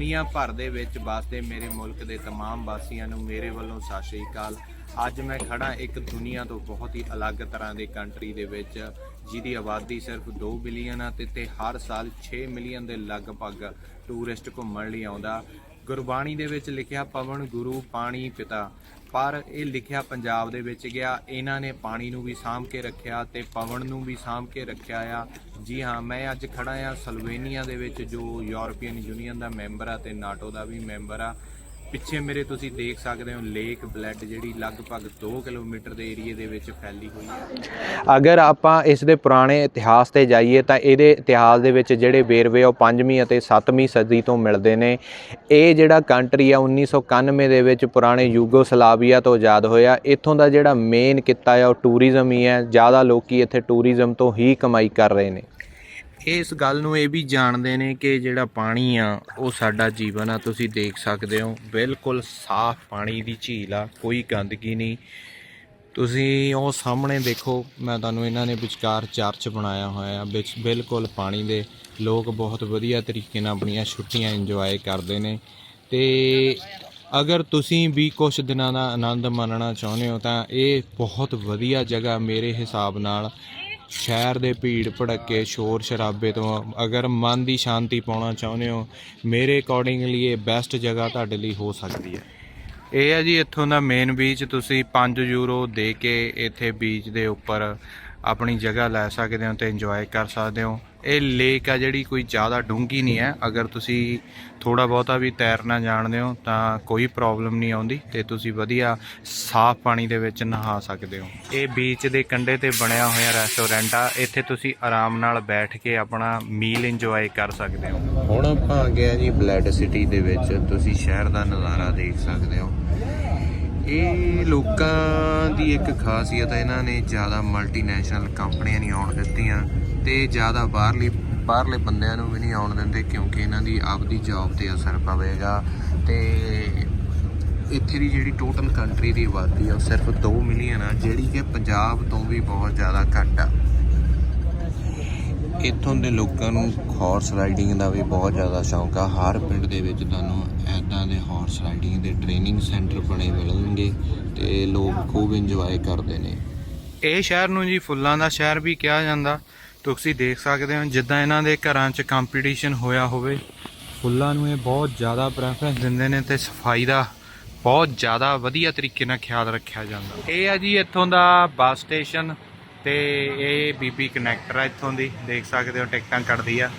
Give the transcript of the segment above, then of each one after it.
ਦੁਨੀਆ ਭਰ ਦੇ ਵਿੱਚ ਵਸਦੇ ਮੇਰੇ ਮੁਲਕ ਦੇ तमाम ਵਾਸੀਆਂ ਨੂੰ ਮੇਰੇ ਵੱਲੋਂ ਸਤਿ ਸ਼੍ਰੀ ਅਕਾਲ ਅੱਜ ਮੈਂ ਖੜਾ ਇੱਕ ਦੁਨੀਆ ਤੋਂ ਬਹੁਤ ਹੀ ਅਲੱਗ ਤਰ੍ਹਾਂ ਦੇ ਕੰਟਰੀ ਦੇ ਵਿੱਚ ਜਿਹਦੀ ਆਬਾਦੀ ਸਿਰਫ 2 ਬਿਲੀਅਨ ਆ ਤੇ ਤੇ ਹਰ ਸਾਲ 6 ਮਿਲੀਅਨ ਦੇ ਲਗਭਗ ਟੂਰਿਸਟ ਘੁੰਮਣ ਲਈ ਆਉਂਦਾ ਗੁਰਬਾਣੀ ਦੇ ਵਿੱਚ ਲਿਖਿਆ ਪਵਨ ਗੁਰੂ ਪਾਣੀ ਪਿਤਾ ਪਰ ਇਹ ਲਿਖਿਆ ਪੰਜਾਬ ਦੇ ਵਿੱਚ ਗਿਆ। ਇਹਨਾਂ ਨੇ ਪਾਣੀ ਨੂੰ ਵੀ ਸਾਂਭ ਕੇ ਰੱਖਿਆ ਤੇ ਪਵਨ ਨੂੰ ਵੀ ਸਾਂਭ ਕੇ ਰੱਖਿਆ ਆ। ਜੀ ਹਾਂ, ਮੈਂ ਅੱਜ ਖੜਾ ਆ ਸਲਵੇਨੀਆ ਦੇ ਵਿੱਚ ਜੋ ਯੂਰਪੀਅਨ ਯੂਨੀਅਨ ਦਾ ਮੈਂਬਰ ਆ ਤੇ ਨਾਟੋ ਦਾ ਵੀ ਮੈਂਬਰ ਆ। ਪਿੱਛੇ ਮੇਰੇ ਤੁਸੀਂ ਦੇਖ ਸਕਦੇ ਹੋ ਲੇਕ ਬਲੈਡ ਜਿਹੜੀ ਲਗਭਗ 2 ਕਿਲੋਮੀਟਰ ਦੇ ਏਰੀਏ ਦੇ ਵਿੱਚ ਫੈਲੀ ਹੋਈ ਹੈ। ਅਗਰ ਆਪਾਂ ਇਸ ਦੇ ਪੁਰਾਣੇ ਇਤਿਹਾਸ ਤੇ ਜਾਈਏ ਤਾਂ ਇਹਦੇ ਇਤਿਹਾਸ ਦੇ ਵਿੱਚ ਜਿਹੜੇ ਵੇਰਵੇ ਆ ਉਹ 5ਵੀਂ ਅਤੇ 7ਵੀਂ ਸਦੀ ਤੋਂ ਮਿਲਦੇ ਨੇ। ਇਹ ਜਿਹੜਾ ਕੰਟਰੀ ਆ 1991 ਦੇ ਵਿੱਚ ਪੁਰਾਣੇ ਯੂਗੋਸਲਾਵੀਆ ਤੋਂ ਆਜ਼ਾਦ ਹੋਇਆ। ਇੱਥੋਂ ਦਾ ਜਿਹੜਾ ਮੇਨ ਕਿੱਤਾ ਆ, ਉਹ ਟੂਰਿਜ਼ਮ ਹੀ ਹੈ। ਜ਼ਿਆਦਾ ਲੋਕੀ ਇੱਥੇ ਟੂਰਿਜ਼ਮ ਤੋਂ ਹੀ ਕਮਾਈ ਕਰ ਰਹੇ ਨੇ। ਇਸ ਗੱਲ ਨੂੰ ਇਹ ਵੀ ਜਾਣਦੇ ਨੇ ਕਿ ਜਿਹੜਾ ਪਾਣੀ ਆ, ਉਹ ਸਾਡਾ ਜੀਵਨ ਆ, ਤੁਸੀਂ ਦੇਖ ਸਕਦੇ ਹੋ। ਬਿਲਕੁਲ ਸਾਫ਼ ਪਾਣੀ ਦੀ ਝੀਲ ਆ, ਕੋਈ ਗੰਦਗੀ ਨਹੀਂ। ਤੁਸੀਂ ਉਹ ਸਾਹਮਣੇ ਦੇਖੋ, ਮੈਂ ਤੁਹਾਨੂੰ ਇਹਨਾਂ ਨੇ ਵਿਚਕਾਰ ਚਰਚ ਬਣਾਇਆ ਹੋਇਆ ਆ, ਵਿੱਚ ਬਿਲਕੁਲ ਪਾਣੀ ਦੇ ਲੋਕ ਬਹੁਤ ਵਧੀਆ ਤਰੀਕੇ ਨਾਲ ਆਪਣੀਆਂ ਛੁੱਟੀਆਂ ਇੰਜੋਏ ਕਰਦੇ ਨੇ। ਤੇ ਅਗਰ ਤੁਸੀਂ ਵੀ ਕੁਝ ਦਿਨਾਂ ਦਾ ਆਨੰਦ ਮਾਣਨਾ ਚਾਹੁੰਦੇ ਹੋ, ਤਾਂ ਇਹ ਬਹੁਤ ਵਧੀਆ ਜਗ੍ਹਾ ਮੇਰੇ ਹਿਸਾਬ ਨਾਲ ਸ਼ਹਿਰ ਦੇ ਭੀੜ ਭੜੱਕੇ, ਸ਼ੋਰ ਸ਼ਰਾਬੇ ਤੋਂ ਅਗਰ ਮਨ ਦੀ ਸ਼ਾਂਤੀ ਪਾਉਣਾ ਚਾਹੁੰਦੇ ਹੋ, ਮੇਰੇ ਅਕੋਰਡਿੰਗਲੀ ਇਹ ਬੈਸਟ ਜਗ੍ਹਾ ਤੁਹਾਡੇ ਲਈ ਹੋ ਸਕਦੀ ਹੈ। ਇਹ ਹੈ ਜੀ ਇੱਥੋਂ ਦਾ ਮੇਨ ਬੀਚ ਤੁਸੀਂ 5 ਯੂਰੋ ਦੇ ਕੇ ਇੱਥੇ ਬੀਚ ਦੇ ਉੱਪਰ ਆਪਣੀ ਜਗ੍ਹਾ ਲੈ ਸਕਦੇ ਹੋ ਤੇ ਇੰਜੋਏ ਕਰ ਸਕਦੇ ਹੋ। ਇਹ ਲੇਕ ਆ ਜਿਹੜੀ ਕੋਈ ਜ਼ਿਆਦਾ ਡੂੰਘੀ ਨਹੀਂ ਹੈ। ਅਗਰ ਤੁਸੀਂ ਥੋੜਾ ਬਹੁਤਾ ਵੀ ਤੈਰਨਾ ਜਾਣਦੇ ਹੋ, ਤਾਂ ਕੋਈ ਪ੍ਰੋਬਲਮ ਨਹੀਂ ਆਉਂਦੀ ਤੇ ਤੁਸੀਂ ਵਧੀਆ ਸਾਫ਼ ਪਾਣੀ ਦੇ ਵਿੱਚ ਨਹਾ ਸਕਦੇ ਹੋ। ਇਹ ਬੀਚ ਦੇ ਕੰਢੇ ਤੇ ਬਣਿਆ ਹੋਇਆ ਰੈਸਟੋਰੈਂਟ ਆ। ਇੱਥੇ ਤੁਸੀਂ ਆਰਾਮ ਨਾਲ ਬੈਠ ਕੇ ਆਪਣਾ ਮੀਲ ਇੰਜੋਏ ਕਰ ਸਕਦੇ ਹੋ। ਹੁਣ ਆਪਾਂ ਆ ਗਏ ਜੀ ਬਲੈਡ ਸਿਟੀ ਦੇ ਵਿੱਚ। ਤੁਸੀਂ ਸ਼ਹਿਰ ਦਾ ਨਜ਼ਾਰਾ ਦੇਖ ਸਕਦੇ ਹੋ। ਇਹ ਲੋਕਾਂ ਦੀ ਇੱਕ ਖਾਸੀਅਤ ਹੈ, ਇਹਨਾਂ ਨੇ ਜ਼ਿਆਦਾ ਮਲਟੀਨੈਸ਼ਨਲ ਕੰਪਨੀਆਂ ਨਹੀਂ ਆਉਣ ਦਿੱਤੀਆਂ ਤੇ ਜ਼ਿਆਦਾ ਬਾਹਰਲੀ, ਬਾਹਰਲੇ ਬੰਦਿਆਂ ਨੂੰ ਵੀ ਨਹੀਂ ਆਉਣ ਦਿੰਦੇ ਕਿਉਂਕਿ ਇਹਨਾਂ ਦੀ ਆਪਦੀ ਜੌਬ ਤੇ ਅਸਰ ਪਵੇਗਾ ਤੇ ਇੱਥੇ ਦੀ ਜਿਹੜੀ ਟੋਟਲ ਕੰਟਰੀ ਦੀ ਆਬਾਦੀ ਆ, ਉਹ ਸਿਰਫ 2 ਮਿਲੀਅਨ ਆ, ਜਿਹੜੀ ਕਿ ਪੰਜਾਬ ਤੋਂ ਵੀ ਬਹੁਤ ਜ਼ਿਆਦਾ ਘੱਟ ਆ। ਇੱਥੋਂ ਦੇ ਲੋਕਾਂ ਨੂੰ ਹਾਰਸ ਰਾਈਡਿੰਗ ਦਾ ਵੀ ਬਹੁਤ ਜ਼ਿਆਦਾ ਸ਼ੌਂਕ ਆ। ਹਰ ਪਿੰਡ ਦੇ ਵਿੱਚ ਤੁਹਾਨੂੰ ਐਦਾਂ ਦੇ ਹਾਰਸ ਰਾਈਡਿੰਗ ਦੇ ਟ੍ਰੇਨਿੰਗ ਸੈਂਟਰ ਬਣੇ ਮਿਲਣਗੇ ਤੇ ਲੋਕ ਖੂਬ ਇੰਜੋਏ ਕਰਦੇ ਨੇ। ਇਹ ਸ਼ਹਿਰ ਨੂੰ ਜੀ ਫੁੱਲਾਂ ਦਾ ਸ਼ਹਿਰ ਵੀ ਕਿਹਾ ਜਾਂਦਾ। ਤੁਸੀਂ ਦੇਖ ਸਕਦੇ ਹੋ ਜਿੱਦਾਂ ਇਹਨਾਂ ਦੇ ਘਰਾਂ 'ਚ ਕੰਪੀਟੀਸ਼ਨ ਹੋਇਆ ਹੋਵੇ, ਫੁੱਲਾਂ ਨੂੰ ਇਹ ਬਹੁਤ ਜ਼ਿਆਦਾ ਪ੍ਰੈਫਰੈਂਸ ਦਿੰਦੇ ਨੇ ਤੇ ਸਫ਼ਾਈ ਦਾ ਬਹੁਤ ਜ਼ਿਆਦਾ ਵਧੀਆ ਤਰੀਕੇ ਨਾਲ ਖਿਆਲ ਰੱਖਿਆ ਜਾਂਦਾ। ਇਹ ਆ ਜੀ ਇੱਥੋਂ ਦਾ ਬੱਸ ਸਟੇਸ਼ਨ ਤੇ ਇਹ ਬੀਬੀ ਕਨੈਕਟਰ ਆ ਇੱਥੋਂ ਦੀ, ਦੇਖ ਸਕਦੇ ਹੋ ਟਿਕਟਾਂ ਕੱਟਦੀ ਆ।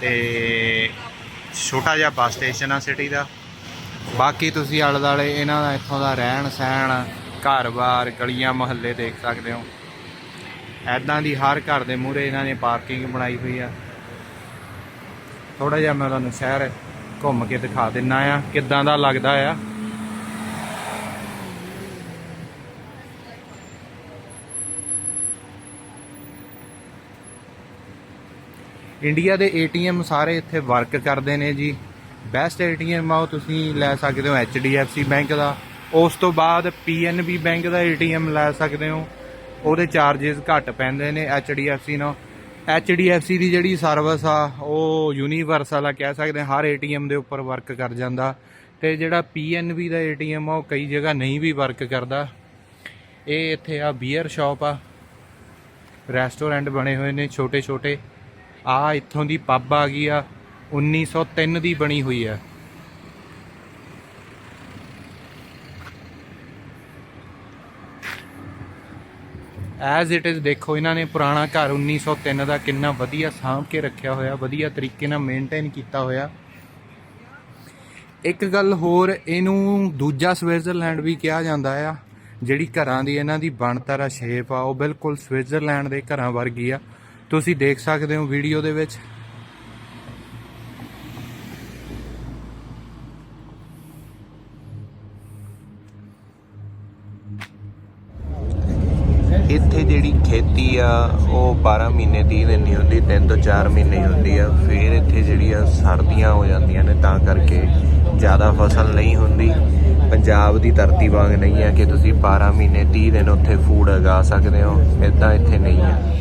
ਤੇ ਛੋਟਾ ਜਿਹਾ ਬੱਸ ਸਟੇਸ਼ਨ ਆ ਸਿਟੀ ਦਾ। ਬਾਕੀ ਤੁਸੀਂ ਆਲੇ ਦੁਆਲੇ ਇਹਨਾਂ ਦਾ ਇੱਥੋਂ ਦਾ ਰਹਿਣ ਸਹਿਣ, ਘਰ-ਬਾਰ, ਗਲੀਆਂ, ਮੁਹੱਲੇ ਦੇਖ ਸਕਦੇ ਹੋ। ਐਦਾਂ ਦੀ ਹਰ ਘਰ ਦੇ ਮੂਹਰੇ ਇਹਨਾਂ ਨੇ ਪਾਰਕਿੰਗ ਬਣਾਈ ਹੋਈ ਆ। ਥੋੜਾ ਜਿਹਾ ਮੈਂ ਤੁਹਾਨੂੰ ਸ਼ਹਿਰ ਘੁੰਮ ਕੇ ਦਿਖਾ ਦਿੰਨਾ ਆ, ਕਿੱਦਾਂ ਦਾ ਲੱਗਦਾ ਆ। ਇੰਡੀਆ ਦੇ ਏਟੀਐਮ ਸਾਰੇ ਇੱਥੇ ਵਰਕ ਕਰਦੇ ਨੇ ਜੀ। ਬੈਸਟ ਏਟੀਐਮ ਆ ਉਹ ਤੁਸੀਂ ਲੈ ਸਕਦੇ ਹੋ HDFC ਬੈਂਕ ਦਾ। ਉਸ ਤੋਂ ਬਾਅਦ PNB ਬੈਂਕ ਦਾ ਏਟੀਐਮ ਲੈ ਸਕਦੇ ਹੋ। ਉਹਦੇ ਚਾਰजेस ਘੱਟ ਪੈਂਦੇ ਨੇ HDFC ਨਾਲ। HDFC ਦੀ ਜਿਹੜੀ ਸਰਵਿਸ ਆ, ਉਹ ਯੂਨੀਵਰਸਲ ਆ ਕਹਿ ਸਕਦੇ ਹਾਂ। ਹਰ ਏਟੀਐਮ ਦੇ ਉੱਪਰ ਵਰਕ ਕਰ ਜਾਂਦਾ। ਤੇ ਜਿਹੜਾ PNB ਦਾ ਏਟੀਐਮ ਆ, ਉਹ ਕਈ ਜਗ੍ਹਾ ਨਹੀਂ ਵੀ ਵਰਕ ਕਰਦਾ। ਇਹ ਇੱਥੇ ਆ ਬੀਅਰ ਸ਼ਾਪ ਆ। ਰੈਸਟੋਰੈਂਟ ਬਣੇ ਹੋਏ ਨੇ ਛੋਟੇ ਛੋਟੇ ਆ ਇੱਥੋਂ ਦੀ ਪੱਬ ਆ ਗਈ ਆ 1903 ਦੀ ਬਣੀ ਹੋਈ ਆ। ਐਜ਼ ਇਟ ਇਜ਼ ਦੇਖੋ, ਇਹਨਾਂ ਨੇ ਪੁਰਾਣਾ ਘਰ 1903 ਦਾ ਕਿੰਨਾ ਵਧੀਆ ਸਾਂਭ ਕੇ ਰੱਖਿਆ ਹੋਇਆ, ਵਧੀਆ ਤਰੀਕੇ ਨਾਲ ਮੇਨਟੇਨ ਕੀਤਾ ਹੋਇਆ। ਇੱਕ ਗੱਲ ਹੋਰ, ਇਹਨੂੰ ਦੂਜਾ ਸਵਿਟਜ਼ਰਲੈਂਡ ਵੀ ਕਿਹਾ ਜਾਂਦਾ ਆ, ਜਿਹੜੀ ਘਰਾਂ ਦੀ ਇਹਨਾਂ ਦੀ ਬਣਤਰ ਆ ਸ਼ੇਪ ਆ, ਉਹ ਬਿਲਕੁਲ ਸਵਿਟਜ਼ਰਲੈਂਡ ਦੇ ਘਰਾਂ ਵਰਗੀ ਆ। ਤੁਸੀਂ ਦੇਖ ਸਕਦੇ ਹੋ ਵੀਡੀਓ ਦੇ ਵਿੱਚ। ਇੱਥੇ ਜਿਹੜੀ ਖੇਤੀ ਆ, ਉਹ 12 ਮਹੀਨੇ 30 ਦਿਨ ਨਹੀਂ ਹੁੰਦੀ 3 ਤੋਂ 4 ਮਹੀਨੇ ਹੁੰਦੀ ਆ। ਫਿਰ ਇੱਥੇ ਜਿਹੜੀ ਆ ਸਰਦੀਆਂ ਹੋ ਜਾਂਦੀਆਂ ਨੇ, ਤਾਂ ਕਰਕੇ ਜ਼ਿਆਦਾ ਫਸਲ ਨਹੀਂ ਹੁੰਦੀ। ਪੰਜਾਬ ਦੀ ਧਰਤੀ ਵਾਂਗ ਨਹੀਂ ਹੈ ਕਿ ਤੁਸੀਂ 12 ਮਹੀਨੇ 30 ਦਿਨ ਉੱਥੇ ਫੂਡ ਉਗਾ ਸਕਦੇ ਹੋ। ਇਦਾਂ ਇੱਥੇ ਨਹੀਂ ਹੈ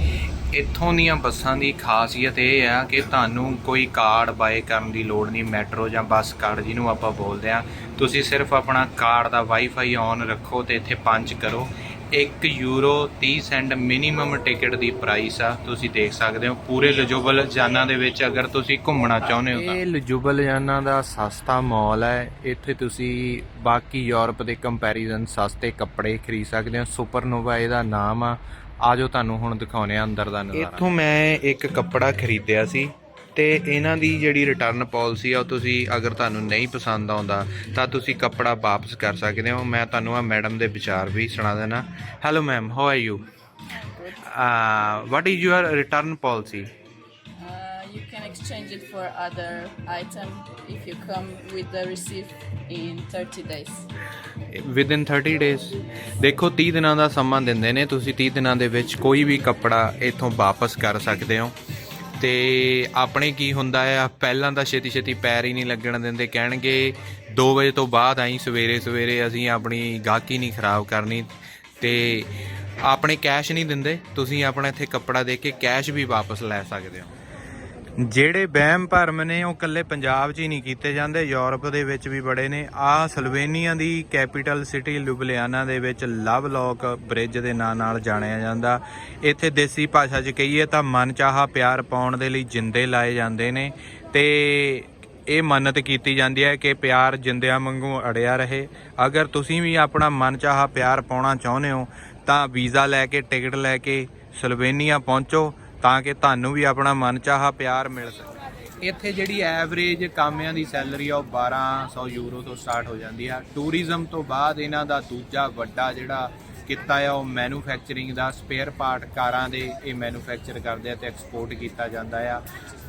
ਇੱਥੋਂ ਦੀਆਂ ਬੱਸਾਂ ਦੀ ਖਾਸੀਅਤ ਇਹ ਆ ਕਿ ਤੁਹਾਨੂੰ ਕੋਈ ਕਾਰਡ ਬਾਏ ਕਰਨ ਦੀ ਲੋੜ ਨਹੀਂ, ਮੈਟਰੋ ਜਾਂ ਬੱਸ ਕਾਰਡ ਜਿਹਨੂੰ ਆਪਾਂ ਬੋਲਦੇ ਆ। ਤੁਸੀਂ ਸਿਰਫ ਆਪਣਾ ਕਾਰਡ ਦਾ ਵਾਈਫਾਈ ਔਨ ਰੱਖੋ ਤੇ ਇੱਥੇ ਪੰਜ ਕਰੋ। 1 ਯੂਰੋ 30 ਸੈਂਟ ਮਿਨੀਮਮ ਟਿਕਟ ਦੀ ਪ੍ਰਾਈਸ ਆ, ਤੁਸੀਂ ਦੇਖ ਸਕਦੇ ਹੋ। ਪੂਰੇ ਲਜੂਬਲ ਜਾਨਾਂ ਦੇ ਵਿੱਚ ਅਗਰ ਤੁਸੀਂ ਘੁੰਮਣਾ ਚਾਹੁੰਦੇ ਹੋ ਤਾਂ। ਇਹ ਲਜੂਬਲ ਜਾਨਾਂ ਦਾ ਸਸਤਾ ਮਾਲ ਹੈ ਇੱਥੇ ਤੁਸੀਂ ਬਾਕੀ ਯੂਰਪ ਦੇ ਕੰਪੈਰੀਜ਼ਨ ਸਸਤੇ ਕੱਪੜੇ ਖਰੀਦ ਸਕਦੇ ਹੋ। ਸੁਪਰਨੋਵਾ ਇਹਦਾ ਨਾਮ ਆ ਆਜੋ ਤੁਹਾਨੂੰ ਹੁਣ ਦਿਖਾਉਨੇ ਆ ਅੰਦਰ ਦਾ ਨਜ਼ਾਰਾ। ਇੱਥੋਂ ਮੈਂ ਇੱਕ ਕੱਪੜਾ ਖਰੀਦਿਆ ਸੀ ਤੇ ਇਹਨਾਂ ਦੀ ਜਿਹੜੀ ਰਿਟਰਨ ਪਾਲਿਸੀ ਆ ਉਹ ਤੁਸੀਂ ਅਗਰ ਤੁਹਾਨੂੰ ਨਹੀਂ ਪਸੰਦ ਆਉਂਦਾ ਤਾਂ ਤੁਸੀਂ ਕੱਪੜਾ ਵਾਪਸ ਕਰ ਸਕਦੇ ਹੋ। ਮੈਂ ਤੁਹਾਨੂੰ ਆ ਮੈਡਮ ਦੇ ਵਿਚਾਰ ਵੀ ਸੁਣਾ ਦੇਣਾ। Hello ma'am how are you what is your return policy you can exchange it for other item if you come with the receipt in 30 days. Within 30 days ਦੇਖੋ 30 ਦਿਨਾਂ ਦਾ ਸਮਾਂ ਦਿੰਦੇ ਨੇ। ਤੁਸੀਂ 30 ਦਿਨਾਂ ਦੇ ਵਿੱਚ ਕੋਈ ਵੀ ਕੱਪੜਾ ਇੱਥੋਂ ਵਾਪਸ ਕਰ ਸਕਦੇ ਹੋ। ਤੇ ਆਪਣੇ ਕੀ ਹੁੰਦਾ ਆ, ਪਹਿਲਾਂ ਤਾਂ ਛੇਤੀ ਛੇਤੀ ਪੈਰ ਹੀ ਨਹੀਂ ਲੱਗਣ ਦਿੰਦੇ। ਕਹਿਣਗੇ 2 ਵਜੇ ਤੋਂ ਬਾਅਦ ਆਈ, ਸਵੇਰੇ ਸਵੇਰੇ ਅਸੀਂ ਆਪਣੀ ਗਾਹਕੀ ਨਹੀਂ ਖਰਾਬ ਕਰਨੀ। ਤੇ ਆਪਣੇ ਕੈਸ਼ ਨਹੀਂ ਦਿੰਦੇ। ਤੁਸੀਂ ਆਪਣਾ ਇੱਥੇ ਕੱਪੜਾ ਦੇ ਕੇ ਕੈਸ਼ ਵੀ ਵਾਪਸ ਲੈ ਸਕਦੇ ਹੋ। ਜਿਹੜੇ ਵਹਿਮ ਭਰਮ ਨੇ ਉਹ ਕੱਲੇ ਪੰਜਾਬ 'ਚ ਹੀ ਨਹੀਂ ਕੀਤੇ ਜਾਂਦੇ, ਯੂਰਪ ਦੇ ਵਿੱਚ ਵੀ ਬੜੇ ਨੇ। ਆ ਸਲਵੇਨੀਆ ਦੀ ਕੈਪੀਟਲ ਸਿਟੀ ਲੁਬਲਿਆਨਾ ਦੇ ਵਿੱਚ ਲਵ ਲੋਕ ਬ੍ਰਿਜ ਦੇ ਨਾਂ ਨਾਲ ਜਾਣਿਆ ਜਾਂਦਾ। ਇੱਥੇ ਦੇਸੀ ਭਾਸ਼ਾ 'ਚ ਕਹੀਏ ਤਾਂ ਮਨ ਚਾਹਾ ਪਿਆਰ ਪਾਉਣ ਦੇ ਲਈ ਜਿੰਦੇ ਲਾਏ ਜਾਂਦੇ ਨੇ ਤੇ ਇਹ ਮੰਨਤ ਕੀਤੀ ਜਾਂਦੀ ਹੈ ਕਿ ਪਿਆਰ ਜਿੰਦਿਆਂ ਵਾਂਗੂ ਅੜਿਆ ਰਹੇ। ਅਗਰ ਤੁਸੀਂ ਵੀ ਆਪਣਾ ਮਨ ਚਾਹਾ ਪਿਆਰ ਪਾਉਣਾ ਚਾਹੁੰਦੇ ਹੋ ਤਾਂ ਵੀਜ਼ਾ ਲੈ ਕੇ, ਟਿਕਟ ਲੈ ਕੇ ਸਲਵੇਨੀਆ ਪਹੁੰਚੋ। ਤਾਂ ਕਿ ਤੁਹਾਨੂੰ ਵੀ ਆਪਣਾ ਮਨ ਚਾਹਾ ਪਿਆਰ ਮਿਲ ਸਕੇ। ਇੱਥੇ ਜਿਹੜੀ ਐਵਰੇਜ ਕਾਮਿਆਂ ਦੀ ਸੈਲਰੀ ਆ ਉਹ 1200 ਯੂਰੋ ਤੋਂ ਸਟਾਰਟ ਹੋ ਜਾਂਦੀ ਆ। ਟੂਰਿਜ਼ਮ ਤੋਂ ਬਾਅਦ ਇਹਨਾਂ ਦਾ ਦੂਜਾ ਵੱਡਾ ਜਿਹੜਾ ਕਿੱਤਾ ਆ, ਉਹ ਮੈਨੂਫੈਕਚਰਿੰਗ ਦਾ ਸਪੇਅਰ ਪਾਰਟ ਕਾਰਾਂ ਦੇ ਇਹ ਮੈਨੂਫੈਕਚਰ ਕਰਦੇ ਆ ਤੇ ਐਕਸਪੋਰਟ ਕੀਤਾ ਜਾਂਦਾ ਆ।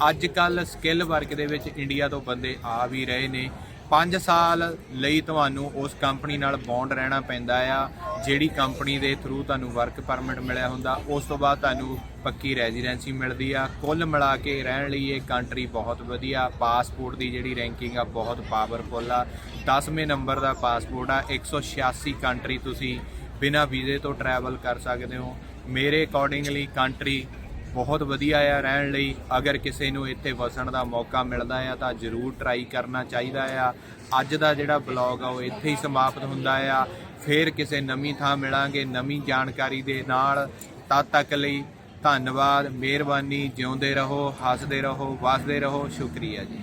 ਅੱਜ ਕੱਲ ਸਕਿੱਲ ਵਰਕ ਦੇ ਵਿੱਚ ਇੰਡੀਆ ਤੋਂ ਬੰਦੇ ਆ ਵੀ ਰਹੇ ਨੇ। 5 ਸਾਲ ਲਈ ਤੁਹਾਨੂੰ ਉਸ ਕੰਪਨੀ ਨਾਲ ਬੌਂਡ ਰਹਿਣਾ ਪੈਂਦਾ ਆ, ਜਿਹੜੀ ਕੰਪਨੀ ਦੇ ਥਰੂ ਤੁਹਾਨੂੰ ਵਰਕ ਪਰਮਿਟ ਮਿਲਿਆ ਹੁੰਦਾ, ਉਸ ਤੋਂ ਬਾਅਦ ਤੁਹਾਨੂੰ ਪੱਕੀ ਰੈਜ਼ੀਡੈਂਸੀ ਮਿਲਦੀ ਆ। ਕੁੱਲ ਮਿਲਾ ਕੇ ਰਹਿਣ ਲਈ ਇਹ ਕੰਟਰੀ ਬਹੁਤ ਵਧੀਆ ਪਾਸਪੋਰਟ ਦੀ ਜਿਹੜੀ ਰੈਂਕਿੰਗ ਆ ਬਹੁਤ ਪਾਵਰਫੁਲ ਆ। 10ਵੇਂ ਨੰਬਰ ਦਾ ਪਾਸਪੋਰਟ ਆ 186 ਕੰਟਰੀ ਤੁਸੀਂ ਬਿਨਾਂ ਵੀਜ਼ੇ ਤੋਂ ਟਰੈਵਲ ਕਰ ਸਕਦੇ ਹੋ। ਮੇਰੇ ਅਕੋਰਡਿੰਗਲੀ ਕੰਟਰੀ ਬਹੁਤ ਵਧੀਆ ਆ ਰਹਿਣ ਲਈ। ਅਗਰ ਕਿਸੇ ਨੂੰ ਇੱਥੇ ਵਸਣ ਦਾ ਮੌਕਾ ਮਿਲਦਾ ਆ ਤਾਂ ਜ਼ਰੂਰ ਟਰਾਈ ਕਰਨਾ ਚਾਹੀਦਾ ਆ। ਅੱਜ ਦਾ ਜਿਹੜਾ ਬਲੌਗ ਆ, ਉਹ ਇੱਥੇ ਹੀ ਸਮਾਪਤ ਹੁੰਦਾ ਆ। ਫੇਰ ਕਿਸੇ ਨਵੀਂ ਥਾਂ ਮਿਲਾਂਗੇ, ਨਵੀਂ ਜਾਣਕਾਰੀ ਦੇ ਨਾਲ। ਤਦ ਤੱਕ ਲਈ ਧੰਨਵਾਦ, ਮਿਹਰਬਾਨੀ, ਜਿਉਂਦੇ ਰਹੋ, ਹੱਸਦੇ ਰਹੋ, ਵਸਦੇ ਰਹੋ। ਸ਼ੁਕਰੀਆ ਜੀ।